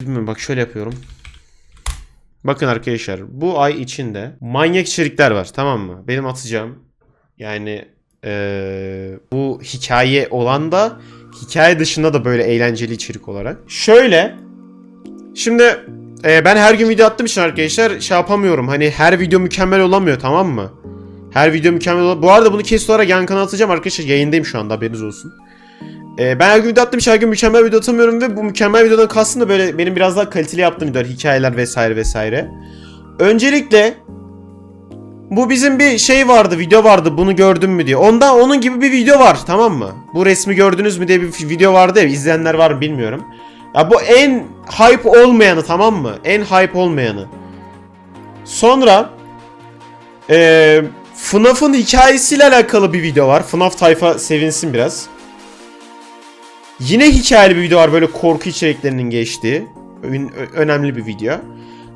Bilmiyorum bak şöyle yapıyorum. Bakın arkadaşlar bu ay içinde manyak içerikler var tamam mı? Benim atacağım. Yani eee, bu hikaye olan da hikaye dışında da böyle eğlenceli içerik olarak. Şöyle. Şimdi eee, ben her gün video attığım için arkadaşlar şey yapamıyorum. Hani her video mükemmel olamıyor tamam mı? Her video mükemmel olamıyor. Bu arada bunu kesin olarak yan kanala atacağım arkadaşlar. Yayındayım şu anda haberiniz olsun. Ee, ben her gün video attığım her gün mükemmel video atamıyorum ve bu mükemmel videodan kastım da böyle benim biraz daha kaliteli yaptığım videolar, hikayeler vesaire vesaire. Öncelikle bu bizim bir şey vardı, video vardı bunu gördün mü diye. Onda onun gibi bir video var tamam mı? Bu resmi gördünüz mü diye bir video vardı ya izleyenler var mı bilmiyorum. Ya bu en hype olmayanı tamam mı? En hype olmayanı. Sonra eee FNAF'ın hikayesiyle alakalı bir video var. FNAF tayfa sevinsin biraz. Yine hikayeli bir video var böyle korku içeriklerinin geçtiği. Önemli bir video.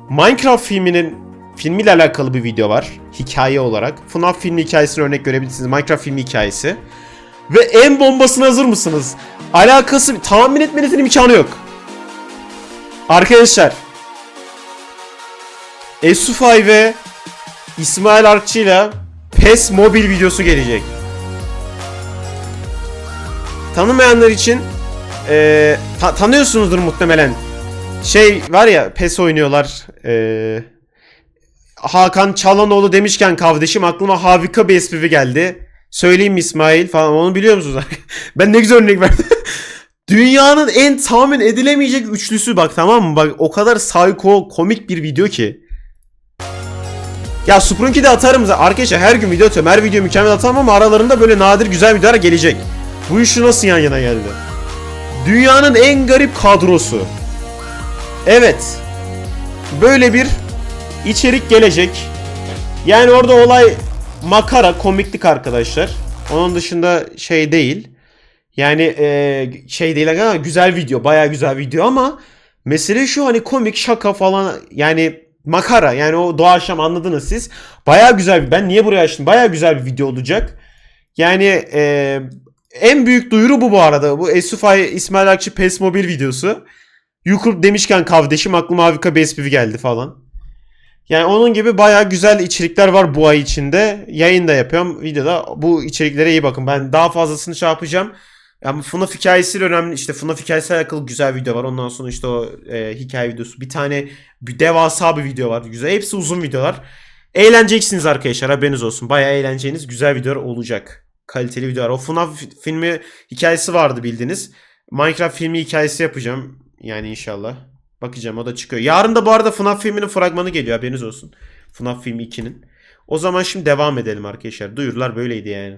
Minecraft filminin filmiyle alakalı bir video var. Hikaye olarak. FNAF filmi hikayesine örnek görebilirsiniz. Minecraft filmi hikayesi. Ve en bombasına hazır mısınız? Alakası tahmin etmenizin imkanı yok. Arkadaşlar. Esufay ve İsmail Arkçı'yla PES mobil videosu gelecek. Tanımayanlar için eee, ta- tanıyorsunuzdur muhtemelen. Şey var ya PES oynuyorlar. Eee, Hakan Çalanoğlu demişken kardeşim aklıma harika bir espri geldi. Söyleyeyim İsmail falan onu biliyor musunuz? ben ne güzel örnek verdim. Dünyanın en tahmin edilemeyecek üçlüsü bak tamam mı? Bak o kadar psycho komik bir video ki. Ya Sprunki de atarım. Arkadaşlar her gün video atıyorum. Her video mükemmel atamam ama aralarında böyle nadir güzel videolar gelecek. Bu üçlü nasıl yan yana geldi? Dünyanın en garip kadrosu. Evet. Böyle bir içerik gelecek. Yani orada olay makara, komiklik arkadaşlar. Onun dışında şey değil. Yani eee, şey değil ama güzel video, baya güzel video ama mesele şu hani komik şaka falan yani makara yani o doğaçlama anladınız siz. Baya güzel bir ben niye buraya açtım? Baya güzel bir video olacak. Yani eee, en büyük duyuru bu bu arada. Bu Esufay İsmail Akçı PES Mobil videosu. YouTube demişken kardeşim aklıma harika bir espri geldi falan. Yani onun gibi baya güzel içerikler var bu ay içinde. Yayın da yapıyorum. Videoda bu içeriklere iyi bakın. Ben daha fazlasını şey yapacağım. Yani FNAF hikayesiyle önemli. işte FNAF hikayesiyle alakalı güzel video var. Ondan sonra işte o e, hikaye videosu. Bir tane bir devasa bir video var. Güzel. Hepsi uzun videolar. Eğleneceksiniz arkadaşlar. Haberiniz olsun. Baya eğleneceğiniz güzel videolar olacak. Kaliteli videolar. O FNAF filmi hikayesi vardı bildiğiniz. Minecraft filmi hikayesi yapacağım. Yani inşallah. Bakacağım o da çıkıyor. Yarın da bu arada FNAF filminin fragmanı geliyor haberiniz olsun. FNAF filmi 2'nin. O zaman şimdi devam edelim arkadaşlar. Duyurular böyleydi yani.